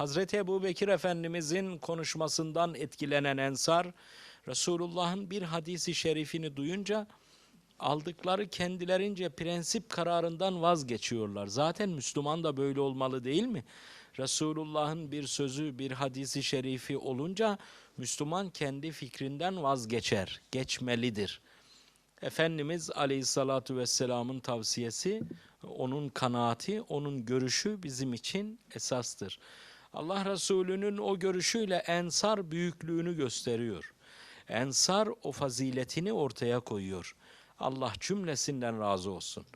Hazreti Ebu Bekir Efendimizin konuşmasından etkilenen Ensar, Resulullah'ın bir hadisi şerifini duyunca aldıkları kendilerince prensip kararından vazgeçiyorlar. Zaten Müslüman da böyle olmalı değil mi? Resulullah'ın bir sözü, bir hadisi şerifi olunca Müslüman kendi fikrinden vazgeçer, geçmelidir. Efendimiz Aleyhissalatu Vesselam'ın tavsiyesi, onun kanaati, onun görüşü bizim için esastır. Allah Resulü'nün o görüşüyle ensar büyüklüğünü gösteriyor. Ensar o faziletini ortaya koyuyor. Allah cümlesinden razı olsun.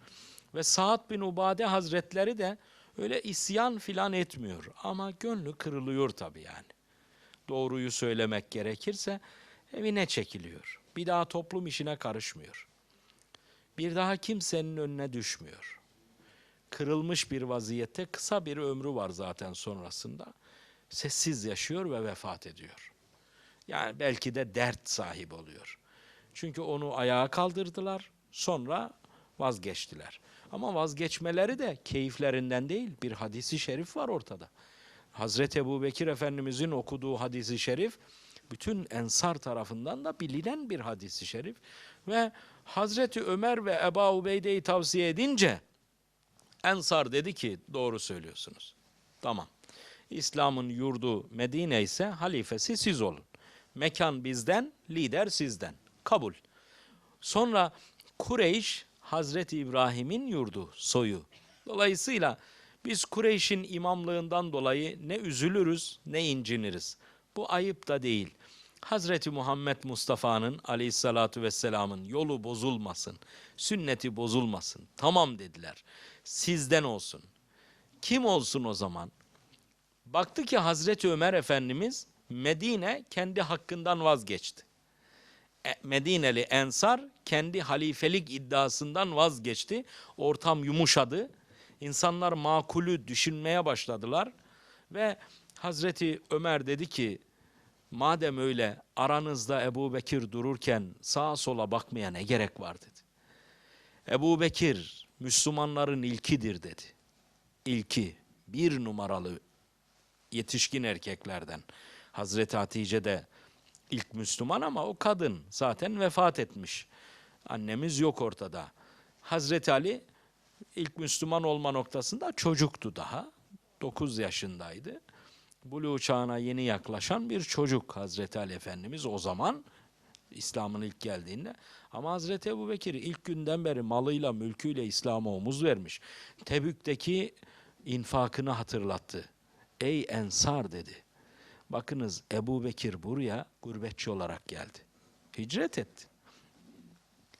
Ve Sa'd bin Ubade Hazretleri de öyle isyan filan etmiyor ama gönlü kırılıyor tabii yani. Doğruyu söylemek gerekirse evine çekiliyor. Bir daha toplum işine karışmıyor. Bir daha kimsenin önüne düşmüyor. Kırılmış bir vaziyette kısa bir ömrü var zaten sonrasında. Sessiz yaşıyor ve vefat ediyor. Yani belki de dert sahibi oluyor. Çünkü onu ayağa kaldırdılar, sonra vazgeçtiler. Ama vazgeçmeleri de keyiflerinden değil, bir hadisi şerif var ortada. Hazreti Ebu Bekir Efendimizin okuduğu hadisi şerif, bütün ensar tarafından da bilinen bir hadisi şerif. Ve Hazreti Ömer ve Ebu Ubeyde'yi tavsiye edince, ensar dedi ki doğru söylüyorsunuz. Tamam. İslam'ın yurdu Medine ise halifesi siz olun. Mekan bizden, lider sizden. Kabul. Sonra Kureyş Hazreti İbrahim'in yurdu, soyu. Dolayısıyla biz Kureyş'in imamlığından dolayı ne üzülürüz ne inciniriz. Bu ayıp da değil. Hazreti Muhammed Mustafa'nın aleyhissalatu vesselamın yolu bozulmasın, sünneti bozulmasın. Tamam dediler. Sizden olsun. Kim olsun o zaman? Baktı ki Hazreti Ömer Efendimiz Medine kendi hakkından vazgeçti. E, Medineli Ensar kendi halifelik iddiasından vazgeçti. Ortam yumuşadı. İnsanlar makulü düşünmeye başladılar. Ve Hazreti Ömer dedi ki madem öyle aranızda Ebu Bekir dururken sağa sola bakmaya ne gerek var dedi. Ebu Bekir Müslümanların ilkidir dedi. İlki bir numaralı yetişkin erkeklerden. Hazreti Hatice de ilk Müslüman ama o kadın zaten vefat etmiş. Annemiz yok ortada. Hazreti Ali ilk Müslüman olma noktasında çocuktu daha. 9 yaşındaydı. Buluğ çağına yeni yaklaşan bir çocuk Hazreti Ali Efendimiz o zaman İslam'ın ilk geldiğinde. Ama Hazreti Ebu Bekir ilk günden beri malıyla mülküyle İslam'a omuz vermiş. Tebük'teki infakını hatırlattı. Ey Ensar dedi. Bakınız Ebu Bekir buraya gurbetçi olarak geldi. Hicret etti.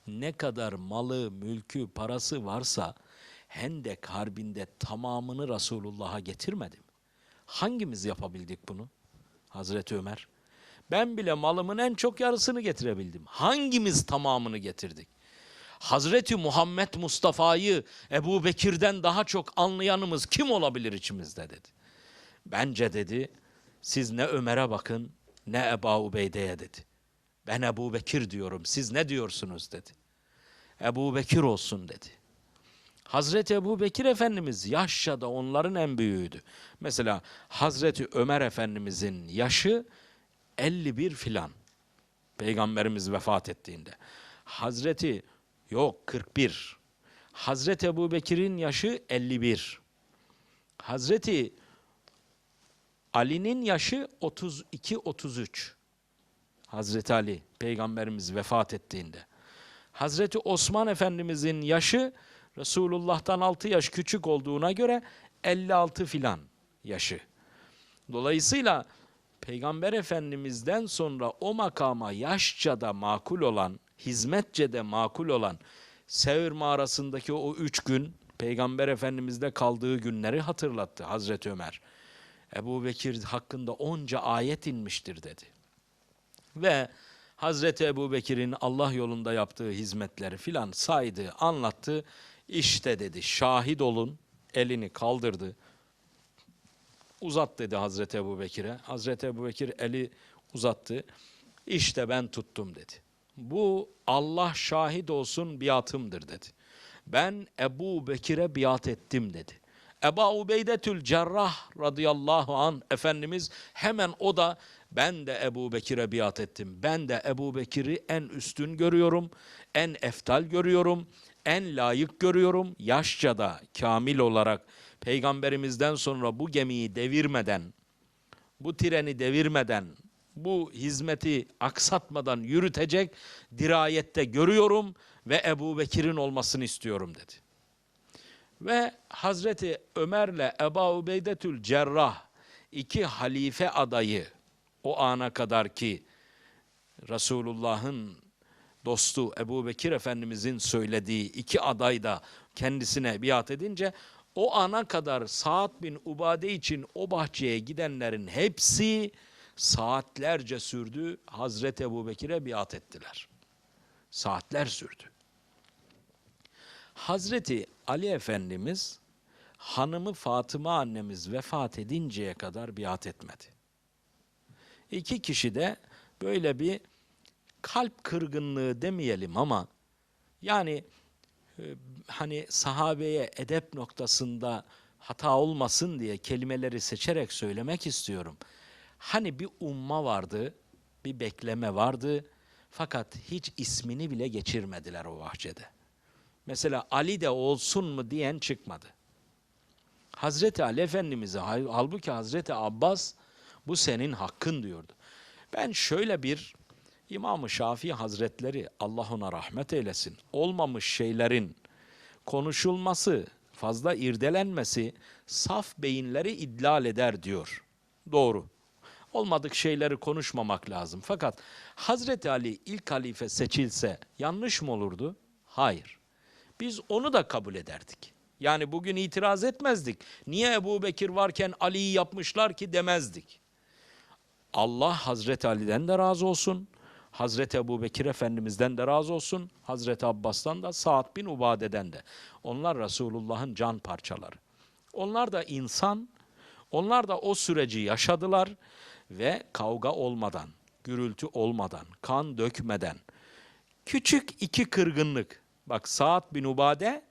Ne kadar malı, mülkü, parası varsa Hendek Harbi'nde tamamını Resulullah'a getirmedi? Hangimiz yapabildik bunu? Hazreti Ömer. Ben bile malımın en çok yarısını getirebildim. Hangimiz tamamını getirdik? Hazreti Muhammed Mustafa'yı Ebu Bekir'den daha çok anlayanımız kim olabilir içimizde dedi. Bence dedi siz ne Ömer'e bakın ne Ebu Ubeyde'ye dedi. Ben Ebu Bekir diyorum siz ne diyorsunuz dedi. Ebu Bekir olsun dedi. Hazreti Ebu Bekir Efendimiz yaşça da onların en büyüğüydü. Mesela Hazreti Ömer Efendimizin yaşı 51 filan. Peygamberimiz vefat ettiğinde. Hazreti yok 41. Hazreti Ebu Bekir'in yaşı 51. Hazreti Ali'nin yaşı 32-33. Hazreti Ali peygamberimiz vefat ettiğinde. Hazreti Osman Efendimizin yaşı Resulullah'tan 6 yaş küçük olduğuna göre 56 filan yaşı. Dolayısıyla Peygamber Efendimiz'den sonra o makama yaşça da makul olan, hizmetçe de makul olan Sevr mağarasındaki o üç gün Peygamber Efendimiz'de kaldığı günleri hatırlattı Hazreti Ömer. Ebu Bekir hakkında onca ayet inmiştir dedi. Ve Hazreti Ebu Bekir'in Allah yolunda yaptığı hizmetleri filan saydı, anlattı. İşte dedi şahit olun, elini kaldırdı. Uzat dedi Hazreti Ebu Bekir'e. Hazreti Ebu Bekir eli uzattı. İşte ben tuttum dedi. Bu Allah şahit olsun biatımdır dedi. Ben Ebu Bekir'e biat ettim dedi. Eba Ubeydetül Cerrah radıyallahu an Efendimiz hemen o da ben de Ebu Bekir'e biat ettim. Ben de Ebu Bekir'i en üstün görüyorum, en eftal görüyorum, en layık görüyorum. Yaşça da kamil olarak peygamberimizden sonra bu gemiyi devirmeden, bu treni devirmeden, bu hizmeti aksatmadan yürütecek dirayette görüyorum ve Ebu Bekir'in olmasını istiyorum dedi. Ve Hazreti Ömer'le Ebu Ubeydetül Cerrah iki halife adayı o ana kadar ki Resulullah'ın dostu Ebu Bekir Efendimizin söylediği iki aday da kendisine biat edince o ana kadar Saad bin Ubade için o bahçeye gidenlerin hepsi saatlerce sürdü. Hazreti Ebu Bekir'e biat ettiler. Saatler sürdü. Hazreti Ali Efendimiz hanımı Fatıma annemiz vefat edinceye kadar biat etmedi. İki kişi de böyle bir kalp kırgınlığı demeyelim ama yani e, hani sahabeye edep noktasında hata olmasın diye kelimeleri seçerek söylemek istiyorum. Hani bir umma vardı, bir bekleme vardı fakat hiç ismini bile geçirmediler o bahçede. Mesela Ali de olsun mu diyen çıkmadı. Hazreti Ali Efendimiz'e hal- halbuki Hazreti Abbas bu senin hakkın diyordu. Ben şöyle bir İmam-ı Şafii Hazretleri Allah ona rahmet eylesin. Olmamış şeylerin konuşulması, fazla irdelenmesi saf beyinleri idlal eder diyor. Doğru. Olmadık şeyleri konuşmamak lazım. Fakat Hazreti Ali ilk halife seçilse yanlış mı olurdu? Hayır. Biz onu da kabul ederdik. Yani bugün itiraz etmezdik. Niye Ebu Bekir varken Ali'yi yapmışlar ki demezdik. Allah Hazreti Ali'den de razı olsun. Hazreti Ebu Bekir Efendimiz'den de razı olsun. Hazreti Abbas'tan da Sa'd bin Ubade'den de. Onlar Resulullah'ın can parçaları. Onlar da insan, onlar da o süreci yaşadılar ve kavga olmadan, gürültü olmadan, kan dökmeden, küçük iki kırgınlık. Bak Sa'd bin Ubade,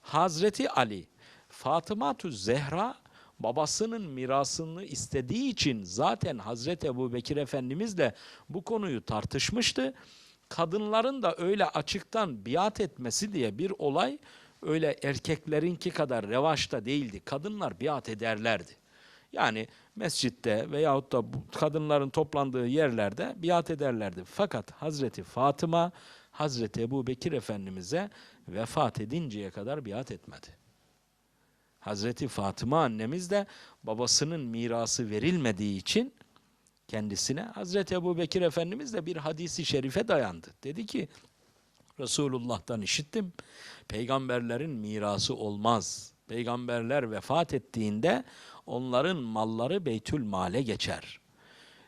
Hazreti Ali, Fatıma Zehra babasının mirasını istediği için zaten Hazreti Ebu Bekir Efendimizle bu konuyu tartışmıştı. Kadınların da öyle açıktan biat etmesi diye bir olay öyle erkeklerinki kadar revaçta değildi. Kadınlar biat ederlerdi. Yani mescitte veyahut da kadınların toplandığı yerlerde biat ederlerdi. Fakat Hazreti Fatıma, Hazreti Ebu Bekir Efendimiz'e vefat edinceye kadar biat etmedi. Hazreti Fatıma annemiz de babasının mirası verilmediği için kendisine Hazreti Ebu Bekir Efendimiz de bir hadisi şerife dayandı. Dedi ki Resulullah'tan işittim. Peygamberlerin mirası olmaz. Peygamberler vefat ettiğinde onların malları Beytül Male geçer.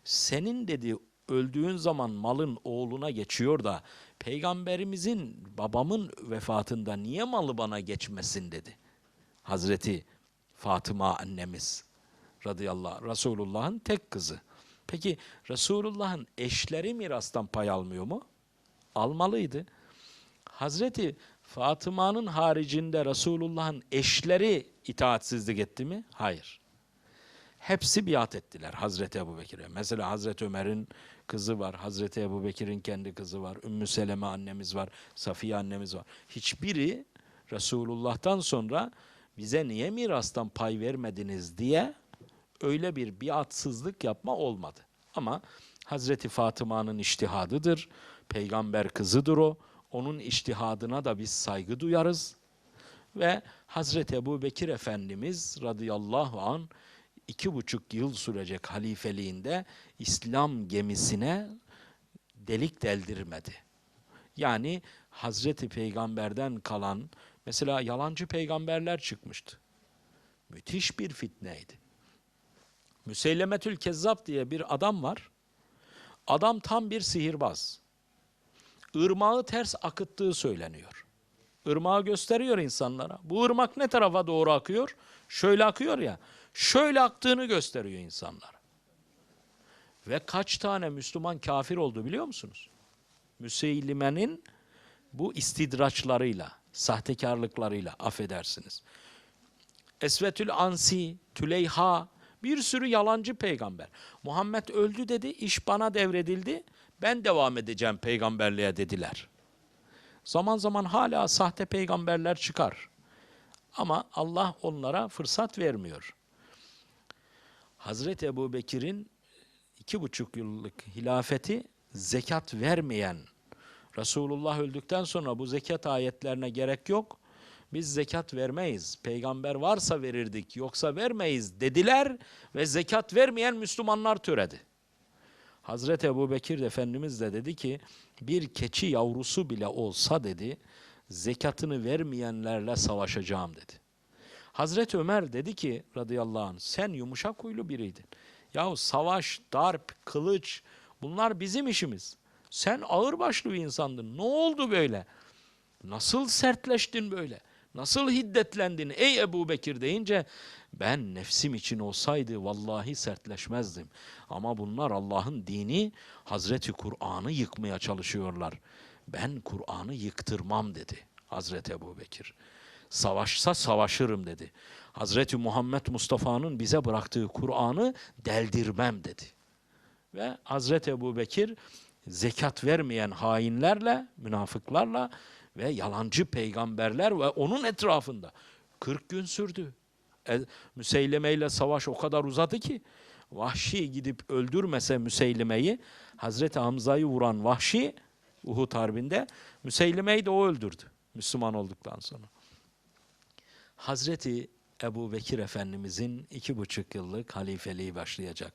Senin dedi öldüğün zaman malın oğluna geçiyor da peygamberimizin babamın vefatında niye malı bana geçmesin dedi. Hazreti Fatıma annemiz radıyallahu Resulullah'ın tek kızı. Peki Resulullah'ın eşleri mirastan pay almıyor mu? Almalıydı. Hazreti Fatıma'nın haricinde Resulullah'ın eşleri itaatsizlik etti mi? Hayır. Hepsi biat ettiler Hazreti Ebu Bekir'e. Mesela Hazreti Ömer'in kızı var, Hazreti Ebu Bekir'in kendi kızı var, Ümmü Seleme annemiz var, Safiye annemiz var. Hiçbiri Resulullah'tan sonra bize niye mirastan pay vermediniz diye öyle bir biatsızlık yapma olmadı. Ama Hazreti Fatıma'nın iştihadıdır. Peygamber kızıdır o. Onun iştihadına da biz saygı duyarız. Ve Hazreti Ebu Bekir Efendimiz radıyallahu an iki buçuk yıl sürecek halifeliğinde İslam gemisine delik deldirmedi. Yani Hazreti Peygamber'den kalan mesela yalancı peygamberler çıkmıştı. Müthiş bir fitneydi. Müseylemetül Kezzab diye bir adam var. Adam tam bir sihirbaz. Irmağı ters akıttığı söyleniyor. Irmağı gösteriyor insanlara. Bu ırmak ne tarafa doğru akıyor? Şöyle akıyor ya. Şöyle aktığını gösteriyor insanlara. Ve kaç tane Müslüman kafir oldu biliyor musunuz? Müseylime'nin bu istidraçlarıyla, sahtekarlıklarıyla affedersiniz. Esvetül Ansi, Tüleyha bir sürü yalancı peygamber. Muhammed öldü dedi, iş bana devredildi. Ben devam edeceğim peygamberliğe dediler. Zaman zaman hala sahte peygamberler çıkar. Ama Allah onlara fırsat vermiyor. Hazreti Ebu Bekir'in iki buçuk yıllık hilafeti zekat vermeyen, Resulullah öldükten sonra bu zekat ayetlerine gerek yok. Biz zekat vermeyiz. Peygamber varsa verirdik, yoksa vermeyiz dediler ve zekat vermeyen Müslümanlar türedi. Hazreti Ebu Bekir Efendimiz de dedi ki bir keçi yavrusu bile olsa dedi zekatını vermeyenlerle savaşacağım dedi. Hazreti Ömer dedi ki radıyallahu anh sen yumuşak huylu biriydin. Yahu savaş, darp, kılıç bunlar bizim işimiz. Sen ağırbaşlı bir insandın. Ne oldu böyle? Nasıl sertleştin böyle? Nasıl hiddetlendin ey Ebu Bekir deyince ben nefsim için olsaydı vallahi sertleşmezdim. Ama bunlar Allah'ın dini Hazreti Kur'an'ı yıkmaya çalışıyorlar. Ben Kur'an'ı yıktırmam dedi Hazreti Ebu Bekir. Savaşsa savaşırım dedi. Hazreti Muhammed Mustafa'nın bize bıraktığı Kur'an'ı deldirmem dedi. Ve Hazreti Ebu Bekir zekat vermeyen hainlerle, münafıklarla ve yalancı peygamberler ve onun etrafında 40 gün sürdü. E, Müseyleme ile savaş o kadar uzadı ki Vahşi gidip öldürmese Müseylime'yi Hazreti Hamza'yı vuran Vahşi Uhud Harbi'nde Müseylime'yi de o öldürdü Müslüman olduktan sonra. Hazreti Ebu Bekir Efendimizin iki buçuk yıllık halifeliği başlayacak.